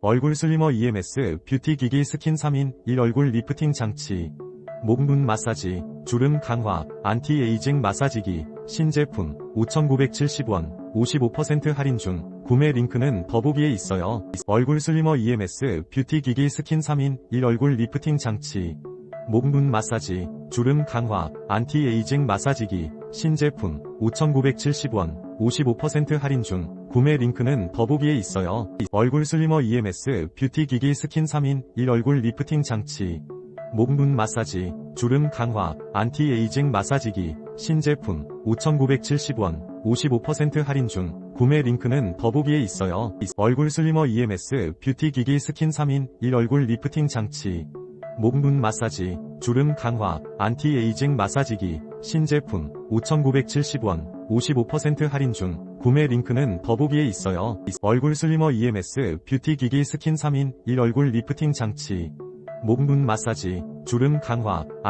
얼굴 슬리머 EMS 뷰티 기기 스킨 3인 1 얼굴 리프팅 장치 목눈 마사지 주름 강화 안티에이징 마사지기 신제품 5,970원 55% 할인 중 구매 링크는 더보기에 있어요. 얼굴 슬리머 EMS 뷰티 기기 스킨 3인 1 얼굴 리프팅 장치 목눈 마사지 주름 강화 안티에이징 마사지기 신제품 5,970원 55% 할인 중 구매 링크는 더보기에 있어요. 얼굴 슬리머 EMS 뷰티 기기 스킨 3인 1 얼굴 리프팅 장치 목눈 마사지 주름 강화 안티에이징 마사지기 신제품 5,970원 55% 할인 중 구매 링크는 더보기에 있어요. 얼굴 슬리머 EMS 뷰티 기기 스킨 3인 1 얼굴 리프팅 장치 목눈 마사지 주름 강화 안티에이징 마사지기 신제품 5,970원 55% 할인 중 구매 링크는 더보기에 있어요. 얼굴 슬리머 EMS 뷰티 기기 스킨 3인 1 얼굴 리프팅 장치 목눈 마사지 주름 강화 안